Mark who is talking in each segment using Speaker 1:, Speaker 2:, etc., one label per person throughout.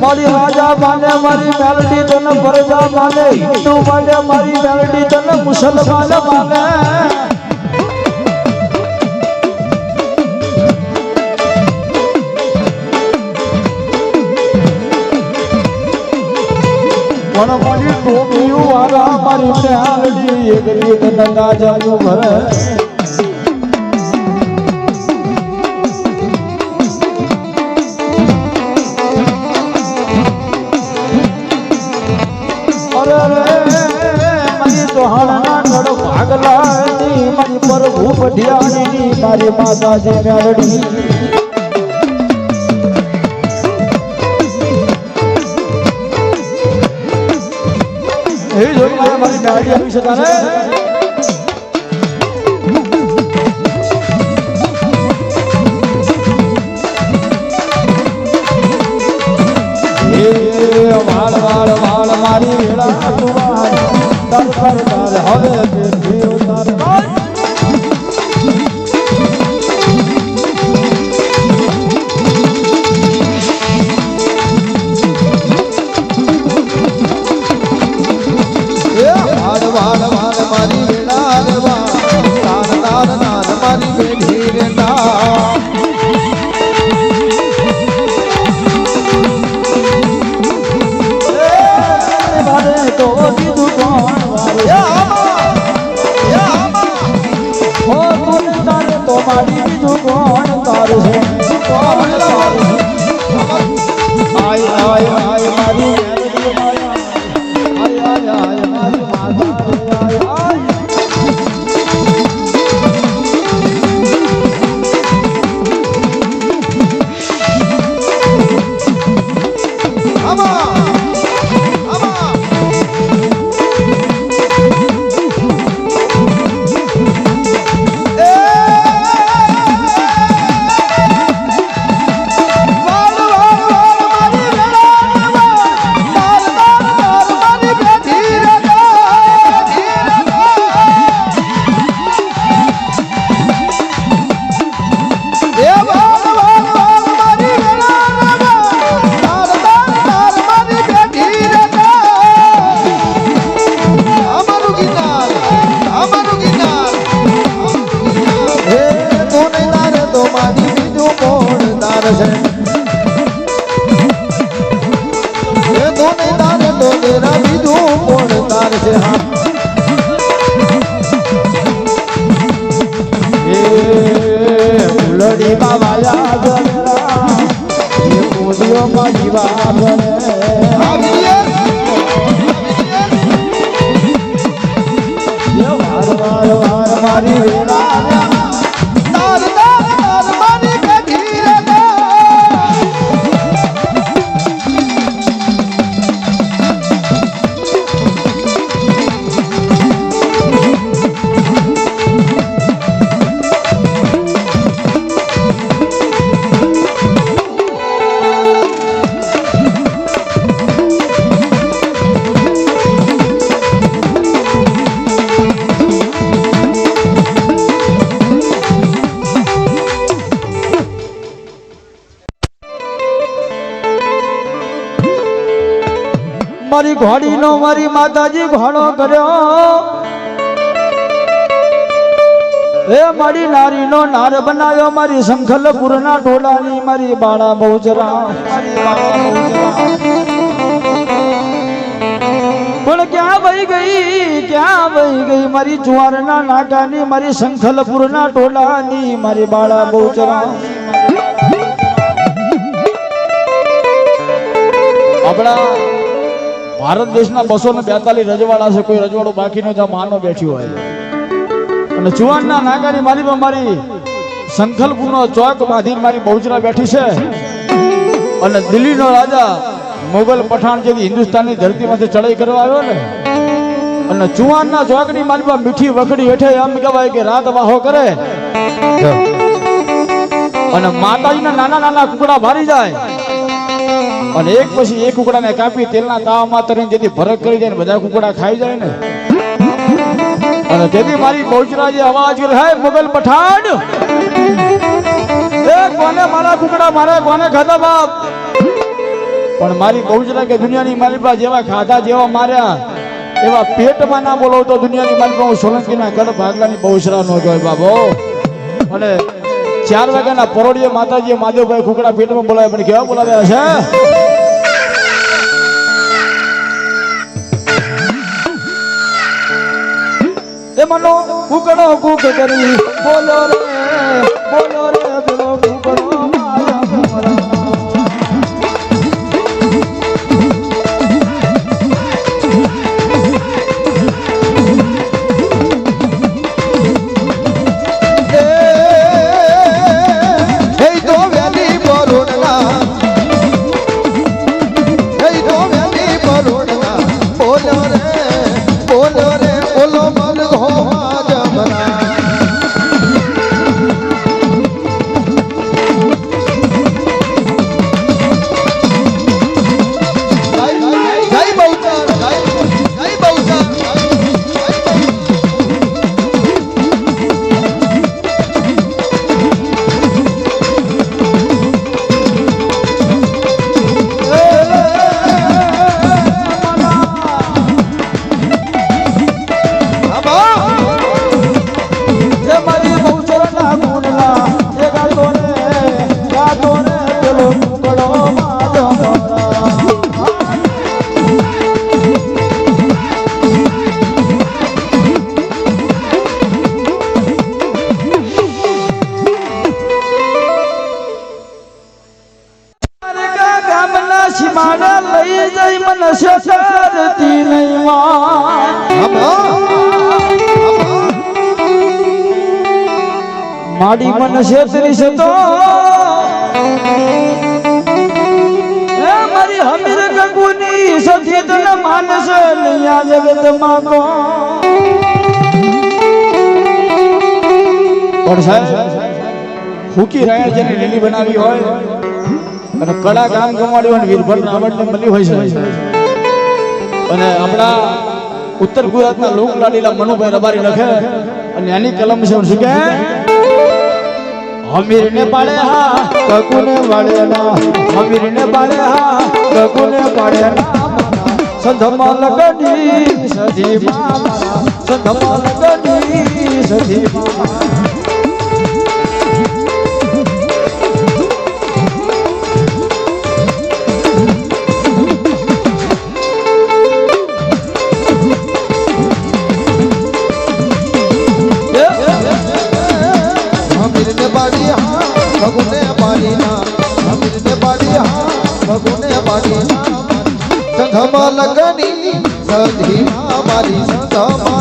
Speaker 1: મારી રાજા માને મારી મેલડી તને પ્રજા માને હિન્દુ માને મુસલમાન માને. પણ મારી ટોપિયું વાળા મારી મેલડી એક રીત નંગા જાજો અરે મારી માતાજી મેળડી. એ જોઈ મારી મારી હવે ઘોડીનો મારી માતાજી ઘોડો કર્યો. એ મારી નારીનો નાર બનાવ્યો મારી શંખલપુરના ટોળાની મારી બાળા બહુચરા. પણ ક્યાં વહી ગઈ, ક્યાં વહી ગઈ? મારી જુવારના નાગાની મારી શંખલપુરના ટોળાની મારી બાળા બહુચરા. આપણા ભારત દેશના બસો ને બેતાલીસ રજવાડા છે કોઈ રજવાડું બાકી નો જ્યાં માનો બેઠી હોય. અને ચુવાણના નાગાની મારી પર મારી સંખલપુરનો ચોક બાંધીને મારી બહુચરા બેઠી છે. અને દિલ્હીનો રાજા મોગલ પઠાણ જેવી હિન્દુસ્તાનની ધરતીમાંથી ચડાઈ કરવા આવ્યો ને. અને ચુવાનના મારી પર મીઠી વખડી હેઠે એમ કહેવાય કે રાત વાહો કરે. અને માતાજીના નાના નાના કુકડા ભારી જાય. અને એક પછી એક કુકડાને કાપી તેલના તાવામાં તરીને જેથી ભરત કરી જાય બધા કુકડા ખાઈ જાય ને. અને તેથી મારી બહુચરા જે અવાજ કરે, હે મુગલ પઠાણ એ કોને મારા કુકડા મારે, કોને ખાધા બાપ? પણ મારી બહુચરા કે દુનિયાની મારી પાસે જેવા ખાધા જેવા માર્યા, એવા પેટમાં ના બોલો તો દુનિયાની પાસે હું સોલંકીના ગઢ ભાગલાની બહુચરા નો જોય બાબો. અને ચાર વાગ્યાના પરોડીએ માતાજીએ માધવભાઈ કુકડા પેટમાં બોલાવ્યા પણ કેવા બોલાવ્યા છે? એ મનો કુકડો કુક કરી બોલો રે બોલો રે. માડી છેતરી છે તો મારી હમીર ગંગુની સખી તને માનસ નહીં આ જગતમાં કો પણ સાહેબ, ફૂકી રાયણ જેને લીલી બનાવી હોય, અને કડા કામ કમાડી હોય વીરભર નાવડને મળી હોય છે. અને આપણા ઉત્તર ગુજરાતના લોકલાડીલા મનુભાઈ રબારી લખે, અને એની કલમ છે, શું કે હમીર ને પાડે હા પાડે ના હમીર ને પાડે હા પાડે ના સંધમા લગડી સધી સંધમા લગડી. સધી
Speaker 2: સધીમાં મારી સંઘમાં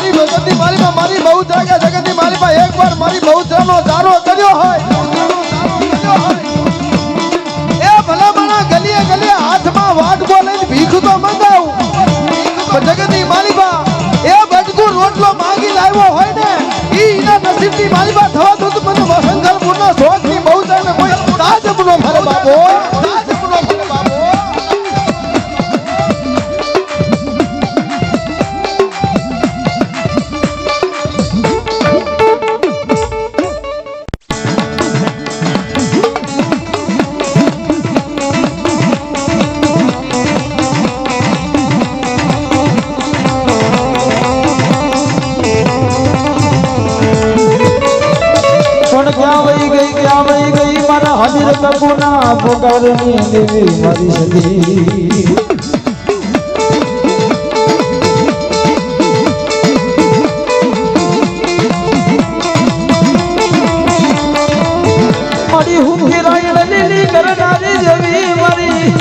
Speaker 1: મારી ભગવતી મારી મારી
Speaker 2: બહુ જાગે જગતની, મારી માં એક વાર મારી બહુ જાનો દારો કર્યો હોય. એ ભલા મારા ગલીએ ગલીએ હાથમાં વાટકો લઈને ભીખ તો મંગાવું જગતની મારી બા એ બટકું રોટલો માંગી લાવ્યો હોય ને, ઈ એના નસીબની મારી બા થવા તો મને વસંતલપુરનો શોખની
Speaker 1: બહુ જાય કોઈ રાજપુરનો મારે બાપો પોકારની દેવી મારી સજી મારી હુંફી રાયણ લીલી કરનારી દેવી મારી.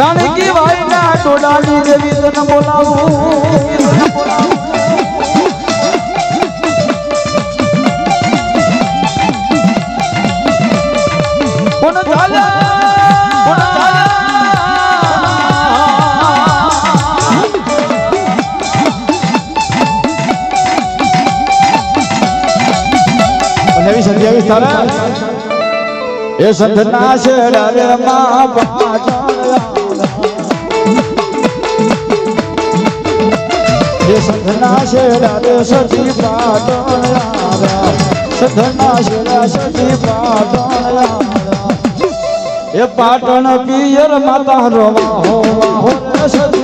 Speaker 1: રાણી કી વાયના ટોડાની દેવી તને બોલાવું. વિસ્તાર એ સંધના શેડા રે માં એ સંધના શેડા રે સજી પાટણ સંધના શેડા સજી પાટણ પાટણ પિયર માતા રોવા હોવા હો સજી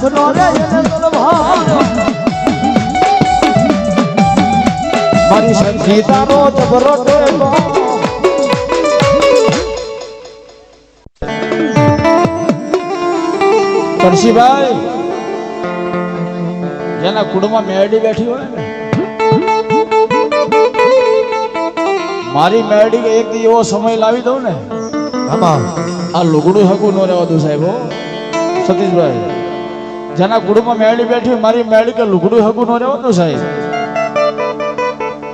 Speaker 1: રે તળભાર મારી જબરો ટેકો કરશીભાઈ જેના કુડમાં મેરડી બેઠી હોય ને મારી મેરડી એક એવો સમય લાવી દઉં ને
Speaker 2: આમાં
Speaker 1: આ લુગડું હકું નો રહેવા દઉં સાહેબ હો સતીશભાઈ જેના કુડમાં મેળી બેઠી મારી મેળી કે લુગડું હગું નો રહેવાનું સાહેબ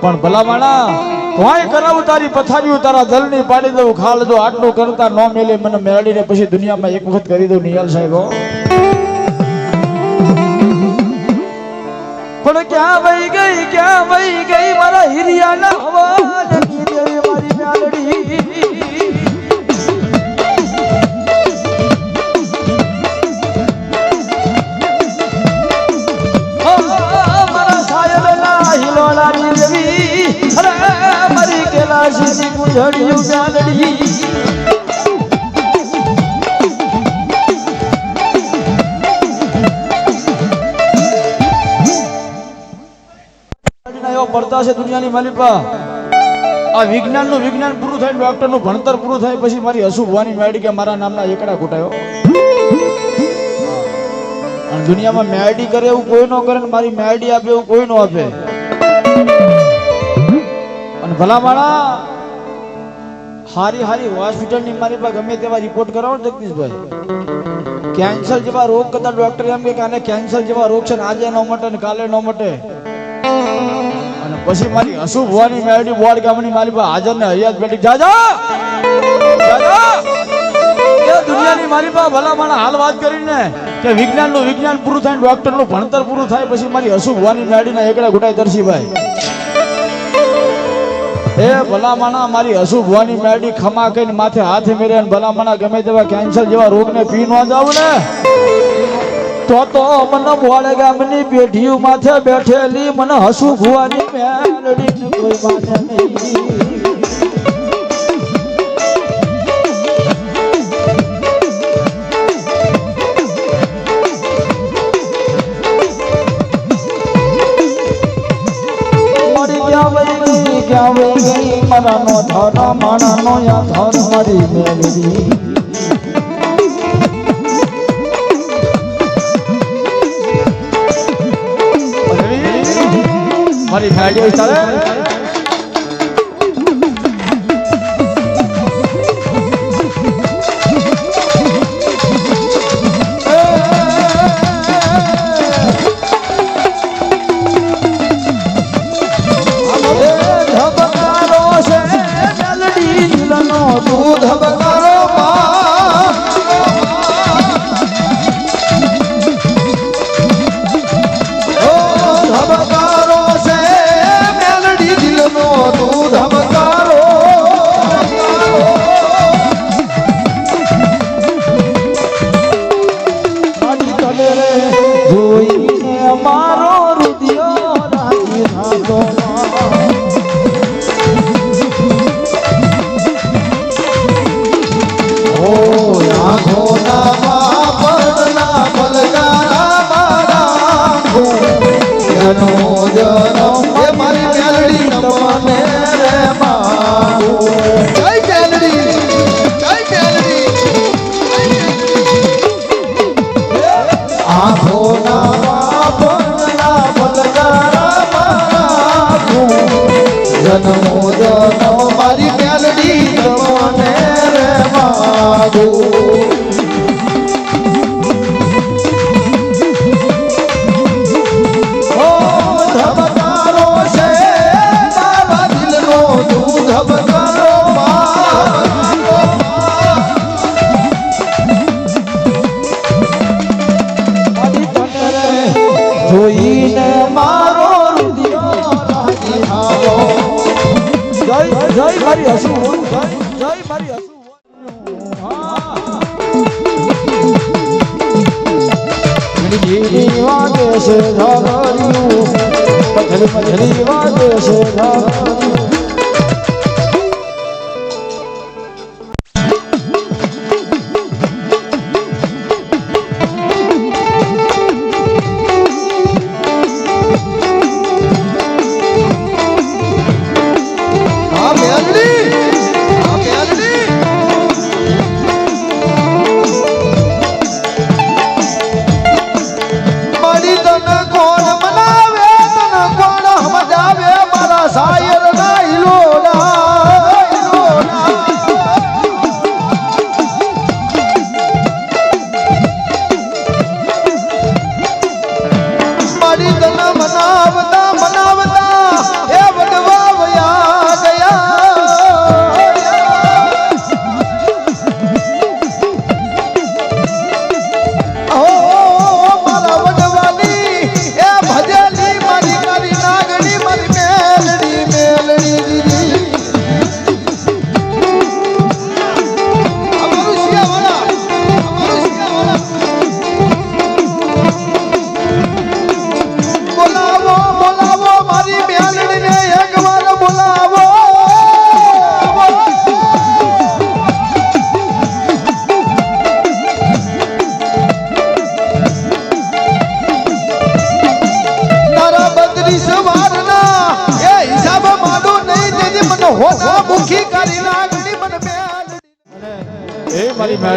Speaker 1: પણ ભલા માણા વાય કરાવું તારી પથારીઓ, તારા દલની પાડી દઉં, ખાલ જો આટલું કરતા ન મેલે, મને મેળીને પછી દુનિયામાં એક વખત કરી દઉં નિયાલ સાહેબ. પણ ક્યાં વહી ગઈ, ક્યાં વહી ગઈ, મારા હિરિયાના હવા મારી મેલડી મેલડી પડતા છે દુનિયાની માલિકા આ વિજ્ઞાનનું વિજ્ઞાન પૂરું થાય ડોક્ટરનું ભણતર પૂરું થાય, પછી મારી અશુભવાની મેળી કે મારા નામના એકડા કૂટાયો દુનિયામાં મેડી કરે એવું કોઈ નો કરે ને મારી મેડી આપે એવું કોઈ નો આપે. અને ભલા માણા હારી હારી હોસ્પિટલની મારી પાસે ગમે તેવા રિપોર્ટ કરાવો જગદીશભાઈ. કેન્સર જેવા રોગ કરતા ડોક્ટર એમ કે આને કેન્સર જેવા રોગ છે આજે ન મટે ને કાલે ન મટે. અને પછી મારી હસુ ભવાની મેરડી બોર્ડ ગામની મારી પાસે હાજર ને હૈયાત બેઠી. જાજા! જાજા! દુનિયાની મારી પાસે માણા હાલ વાત કરીને કે વિજ્ઞાનનું વિજ્ઞાન પૂરું થાય ડોક્ટરનું ભણતર પૂરું થાય, પછી મારી હસુ ભવાની મેરડીના એકડા ઘૂંટાઈ દર્શીભાઈ એ ભલામણા મારી હસુ ભવાની મેરડી ખમા કઈને માથે હાથ મેરે ભલામણા ગમે તેવા કેન્સર જેવા રોગને પી ન જાવ ને. તો તો મને મોડે ગામની પેઢીઓ માથે બેઠેલી, મને હસુ ભવાની મેરડી કોઈ માથે નહીં. મરાનો ધર માણાનો યા ધર મારી મારી ભાઈ તારે મજલી વાગે છે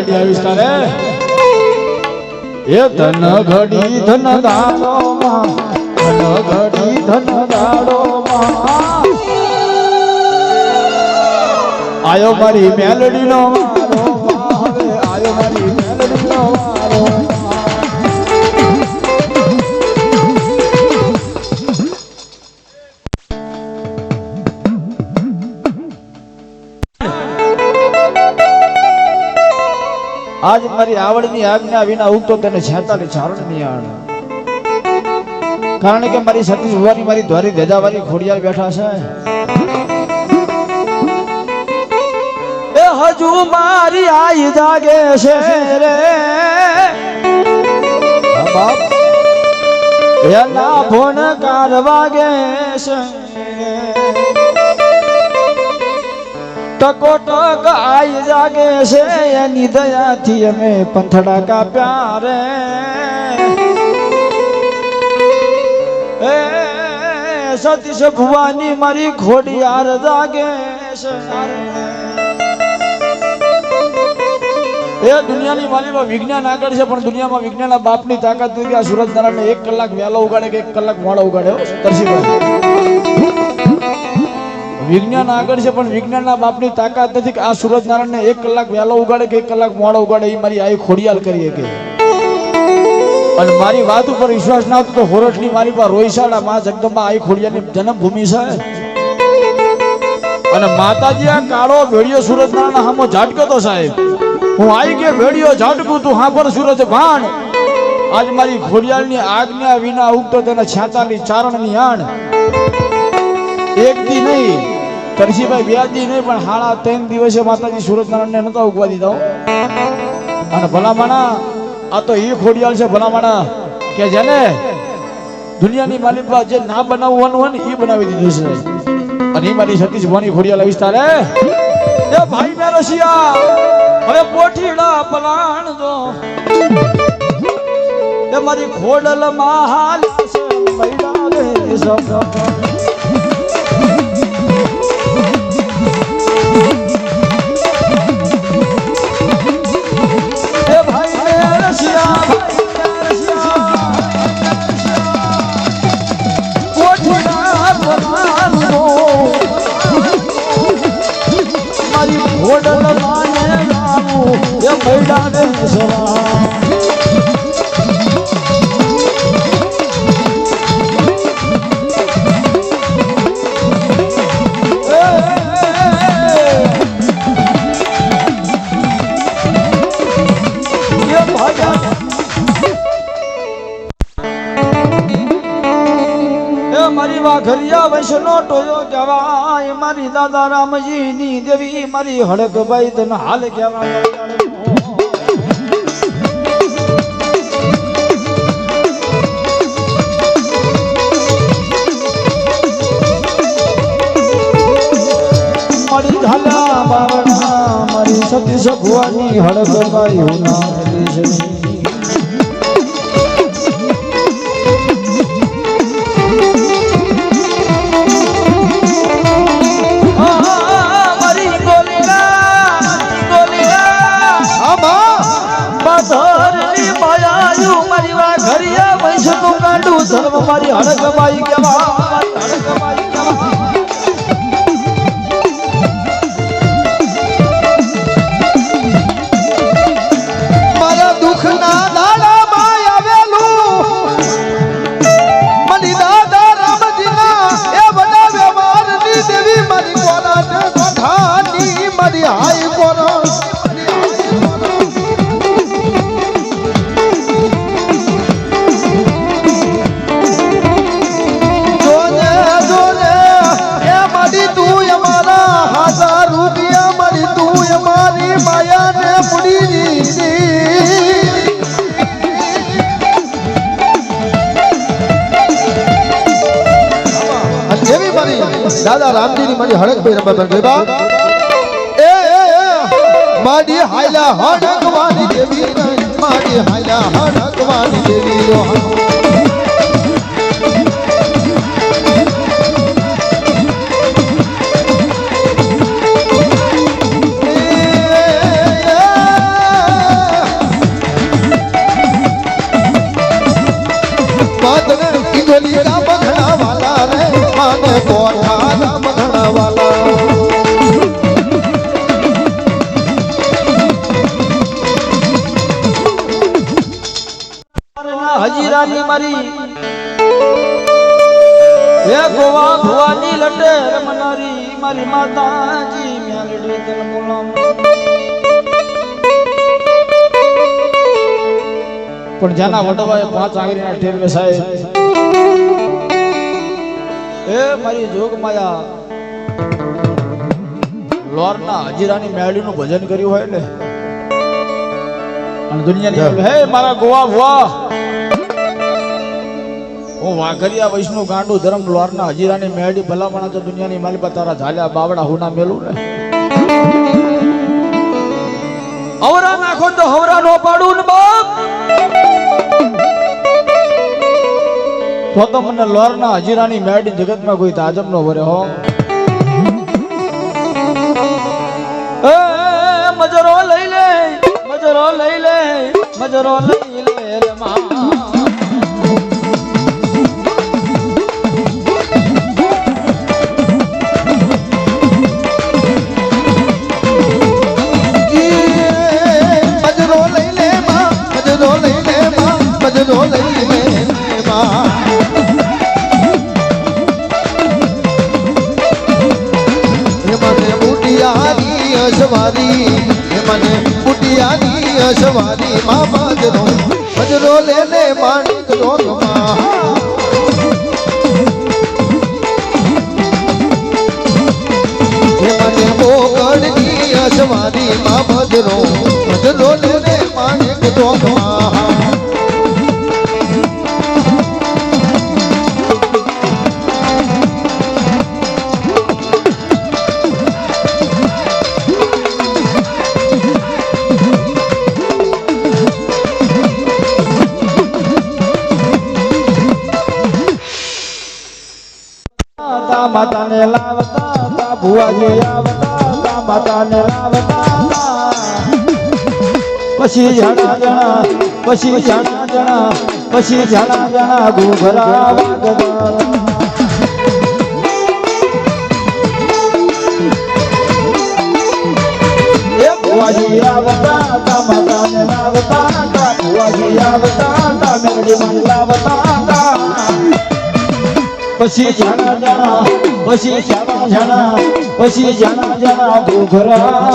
Speaker 1: મેરડી આવીશ તારે? એ ધન ઘડી ધન દાડો માં ધન ઘડી ધન દાડો માં આયો મારી મેલડી નો આયો મારી આજ મારી આવડની આજ્ઞા વિના ઉગતો તેને છેતાલી ચારણની આણ. કારણ કે મારી સતી ભુવાની મારી દ્વારી ધજાવાળી ખોડિયાર બેઠા છે. એ હજુ મારી આઈ જાગે છે રે.
Speaker 2: બાપ.
Speaker 1: એના ફોન કાર વાગે છે. ટકો ટક આઈ જાગે છે એની દયાથી અમે પંથડા કાપ્યા રે. એ સતીશ ભુવાની મારી ઘોડિયાર જાગે છે. એ દુનિયાની માલીમાં વિજ્ઞાન આગળ છે પણ દુનિયામાં વિજ્ઞાનના બાપની તાકાત આ સુરત નારાયણ એક કલાક વહેલો ઉગાડે કે એક કલાક મોડો ઉગાડે હો, તરસીભાઈ વિજ્ઞાન આગળ છે, પણ વિજ્ઞાનના બાપની તાકાત નથી કે આ સુરજ નારાયણને એક કલાક વહેલો ઉગાડે કે એક કલાક મોડો ઉગાડે, એ મારી આઈ ખોડિયાલ કરી શકે. અને મારી વાત ઉપર વિશ્વાસ ના તો હોરઠની મારી પાસે રોઈશાળા મા જગદંબા આઈ ખોડિયાની જન્મભૂમિ છે. અને માતાજી, આ કાળો ભેડિયો સુરજ નારાયણ હામો ઝાટકો તો સાહેબ. હું આઈ કે ભેડિયો ઝાટકું તું પણ સુરજ ભાણ. આજ મારી ઘોડિયાળની આજ્ઞા વિના ઉગતો તેને છાતાની ચારણની આણ. એક દી નહીં તરસીભાઈ વ્યાજી દી નહીં, પણ હાડા ત્રણ દિવસે માતાજી સુરત નારાયણને નતા ઉગવા દીધા અને ભલામાણા, આ તો એ ખોડિયાલ છે ભલામાણા, કે જેને દુનિયાની માલિકા જે ના બનાવવાનું હોય ને એ બનાવી દીધું છે. અને એ મારી સતીશ ભવાની ખોડિયાલ વિસ્તાર. હે એ ભાઈ ને રશિયા હવે પોઠીડા પલાણ જો એ મારી ખોડલ માં હાલ છે મૈડા રે સબ મારી વાઘરિયા વૈષ્ણો ટોયો કહેવાય, મારી દાદા રામજી ની દેવી, મારી હડકભાઈ તને હાલ કહેવાય. વા ઘરિયા વૈષ્ણુ કાંડું ધર્મ મારી હડકબાઈ કેવા
Speaker 2: દાદા રામજીની મારી હડક ભાઈ રંબા ગરબા એ મારી હાયલા હડકવાની દેવી મારી હાયલા હડકવાની દેવી રો. મારી.
Speaker 1: હે ગોવા ભુવાની લટે રમનારી મારી માતાજી મ્યાલડી તન બોલામ પણ જાના વડવાએ પાંચ આંગળીના ઠેર બેસાય. એ મારી જોગમાયા લોરના હજીરાની મેળીનું ભજન કર્યું હોય ને. અને દુનિયાની હે મારા ગોવા ભુવા હું વાઘરિયા વૈષ્ણુ ગાંડુ ધર્મ લોરના હજીરાની મેળી ભલામણા તો દુનિયાની માલિકા તારા ઝાલ્યા બાવડા હુના મેલું ને? અવરા નાખો તો હવરા નો પાડું ને બાપ. તો તો મને લોરના હજીરાની મેળી જગતમાં કોઈ તાજબ નો ભરે હો. એ મજરો લઈ લે, મજરો લઈ લે, મજરો લઈ લે માં.
Speaker 2: એ મને કુટિયાની અસવારી માં બાજરો બજરો લેને માણિક રોગમાં અસવારી માં મજરો મજરો લે લે માણિક રોગમાં
Speaker 1: ભુવાજી આવતા માતાને લાવતા પછી જણા જણા પછી જણા જણા પછી જણા જણા ઘૂઘરા આવતા આવતા પછી જાણા જાણા પછી જાણા પછી જાણા જાણા ઘૂઘરા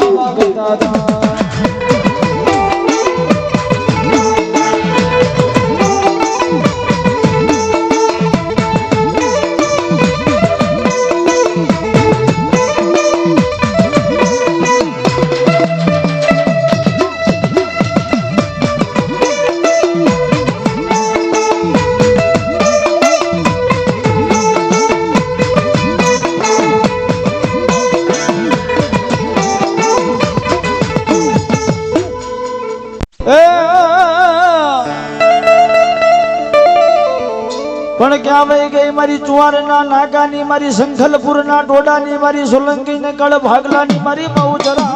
Speaker 1: મારી ચુવારના નાગાની, મારી સંખલપુરના ટોડાની મારી સોલંકી ને કળ ભાગલાની મારી બહુચરા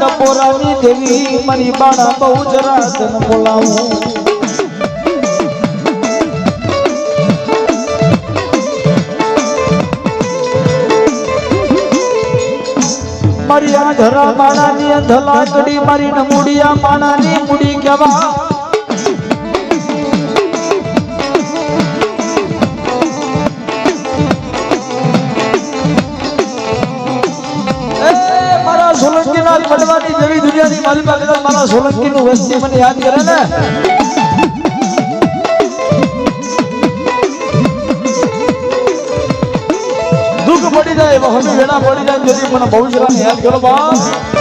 Speaker 1: ડબોરાની દેવી, મારી બાળા બહુ જરા તને બોલાવું. મારી ધરા માણાની ધલાકડી કડી મારી નમુડિયા માણાની મુડી કેવા એ સોલંકી ના પડવાની જેવી દુનિયાની મારી પાસે મારા સોલંકી નું વસ્તી મને યાદ કરે ને. પડી જાય હજુ વેળા પડી જાય તેથી મને બહુ જ યાદ કરો બા